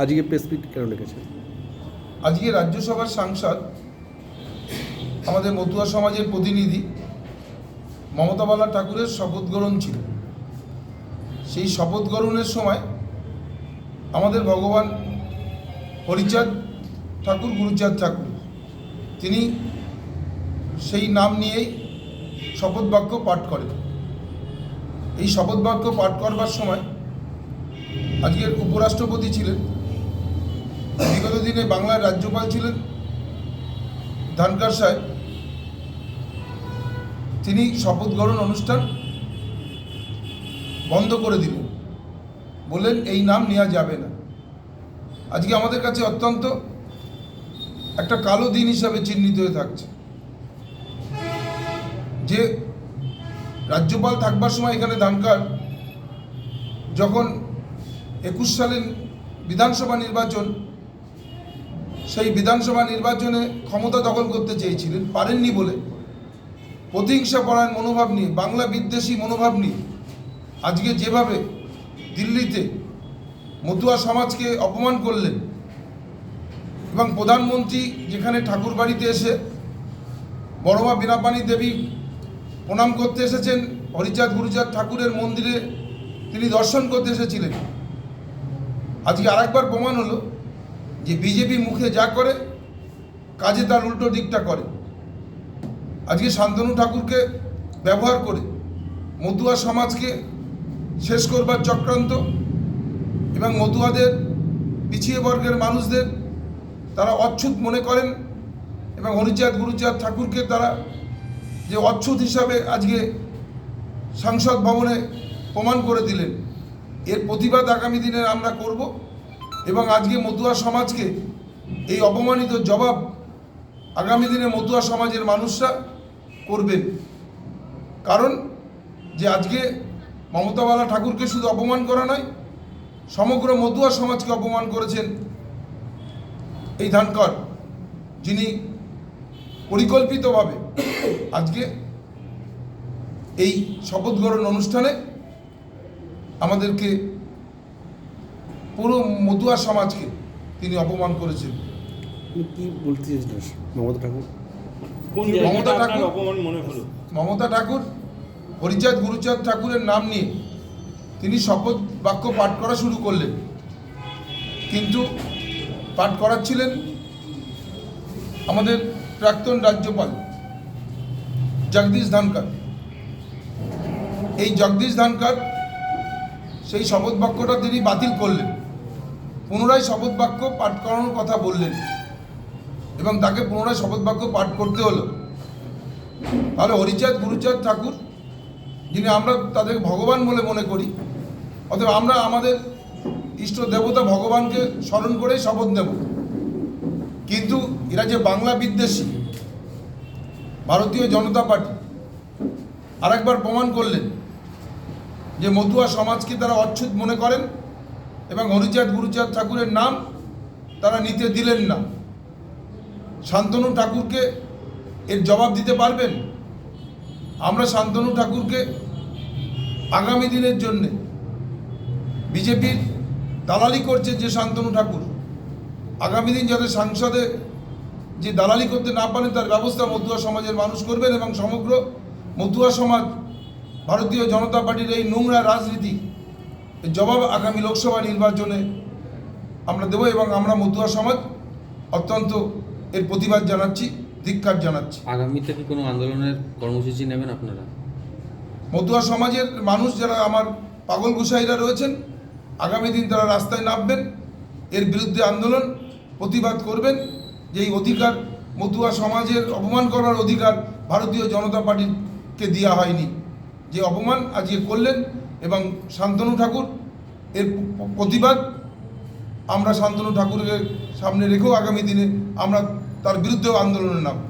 আজকে press meet কেন ডেকেছেন? আজকে রাজ্যসভার সাংসদ, আমাদের মতুয়া সমাজের প্রতিনিধি মমতা বালা ঠাকুরের শপথ গ্রহণ ছিল। সেই শপথ গ্রহণের সময় আমাদের ভগবান হরিচাঁদ ঠাকুর, গুরুচাঁদ ঠাকুর, তিনি সেই নাম নিয়েই শপথ বাক্য পাঠ করেন। এই শপথ বাক্য পাঠ করবার সময় আজকের উপরাষ্ট্রপতি ছিলেন বিগত দিনে বাংলার রাজ্যপাল ছিলেন ধানকার সাহেব। তিনি শপথ গ্রহণ অনুষ্ঠান বন্ধ করে দিলেন। বললেন, এই নাম নেওয়া যাবে না। আজকে আমাদের কাছে অত্যন্ত একটা কালো দিন হিসাবে চিহ্নিত হয়ে থাকছে। যে রাজ্যপাল থাকবার সময় এখানে ধানকার যখন একুশ সালের বিধানসভা নির্বাচন সেই বিধানসভা নির্বাচনে ক্ষমতা দখল করতে চেয়েছিলেন, পারেননি বলে। প্রতিহিংসা পরায়ণ মনোভাব নিয়ে, বাংলা বিদ্বেষী মনোভাব নিয়ে, আজকে যেভাবে দিল্লিতে মতুয়া সমাজকে অপমান করলেন এবং প্রধানমন্ত্রী যেখানে ঠাকুর বাড়িতে এসে বড়মা বীণাপাণী দেবী প্রণাম করতে এসেছেন, হরিচাঁদ গুরুচাঁদ ঠাকুরের মন্দিরে তিনি দর্শন করতে এসেছিলেন, আজকে আরেকবার প্রমাণ হলো যে বিজেপি মুখে যা করে, কাজে তার উল্টো দিকটা করে। আজকে শান্তনু ঠাকুরকে ব্যবহার করে মতুয়া সমাজকে শেষ করবার চক্রান্ত এবং মতুয়াদের পিছিয়ে বর্গের মানুষদের তারা অচ্ছুত মনে করেন এবং হরিচাঁদ গুরুচাঁদ ঠাকুরকে তারা যে অচ্ছুত হিসাবে আজকে সংসদ ভবনে প্রমাণ করে দিলেন। এর প্রতিবাদ আগামী দিনে আমরা করব। এবং আজকে মতুয়া সমাজকে এই অপমানিত জবাব আগামী দিনে মতুয়া সমাজের মানুষরা করবেন। কারণ যে আজকে মমতাবালা ঠাকুরকে শুধু অপমান করা নয়, সমগ্র মতুয়া সমাজকে অপমান করেছেন এই ধানকর, যিনি পরিকল্পিতভাবে আজকে এই শপথ গ্রহণ অনুষ্ঠানে আমাদেরকে পুরো মতুয়া সমাজকে তিনি অপমান করেছেন। কি বলতে মমতা ঠাকুর? মমতা ঠাকুর- অপমান মনে হলো? মমতা ঠাকুর? হরিচাঁদ গুরুচাঁদ ঠাকুরের নাম নিয়ে তিনি শপথ বাক্য পাঠ করা শুরু করলেন। কিন্তু পাঠ করাচ্ছিলেন আমাদের প্রাক্তন রাজ্যপাল জগদীশ ধানকার এই জগদীশ ধানকার সেই শপথ বাক্যটা তিনি বাতিল করলেন। পুনরায় শপথ বাক্য পাঠ করানোর কথা বললেন। এবং তাকে পুনরায় শপথ বাক্য পাঠ করতে হলো। তাহলে হরিচাঁদ, গুরুচাঁদ ঠাকুর, যিনি আমরা তাদের ভগবান বলে মনে করি, অতএব আমরা আমাদের ইষ্ট দেবতা ভগবানকে স্মরণ করেই শপথ নেব। কিন্তু এরা যে বাংলা বিদ্বেষী, ভারতীয় জনতা পার্টি, আরেকবার প্রমাণ করলেন যে মতুয়া সমাজকে তারা অচ্ছুত মনে করেন? এবং হরিচাঁদ গুরুচাঁদ ঠাকুরের নাম তারা নিতে দিলেন না। শান্তনু ঠাকুরকে এর জবাব দিতে পারবেন? আমরা শান্তনু ঠাকুরকে আগামী দিনের জন্যে বিজেপির দালালি করছে যে শান্তনু ঠাকুর। আগামী দিন যাতে সাংসদে যে দালালি করতে না পারেন, তার ব্যবস্থা মতুয়া সমাজের মানুষ করবেন এবং সমগ্র মতুয়া সমাজ, ভারতীয় জনতা পার্টির এই নোংরা রাজনীতি এর জবাব আগামী লোকসভা নির্বাচনে আমরা দেব এবং আমরা মতুয়া সমাজ অত্যন্ত এর প্রতিবাদ জানাচ্ছি ধিক্কার জানাচ্ছি। আগামীতে কি কোনো আন্দোলনের কর্মসূচি নেবেন আপনারা? মতুয়া সমাজের মানুষ যারা আমার পাগল গোসাইরা রয়েছেন আগামী দিন তারা রাস্তায় নামবেন এর বিরুদ্ধে আন্দোলন প্রতিবাদ করবেন যে এই অধিকার মতুয়া সমাজের অপমান করার অধিকার ভারতীয় জনতা পার্টিকে দেওয়া হয়নি। যে অপমান আজকে করলেন এবং শান্তনু ঠাকুর এর প্রতিবাদ আমরা শান্তনু ঠাকুরের সামনে রেখেও আগামী দিনে আমরা তার বিরুদ্ধেও আন্দোলনে নামব।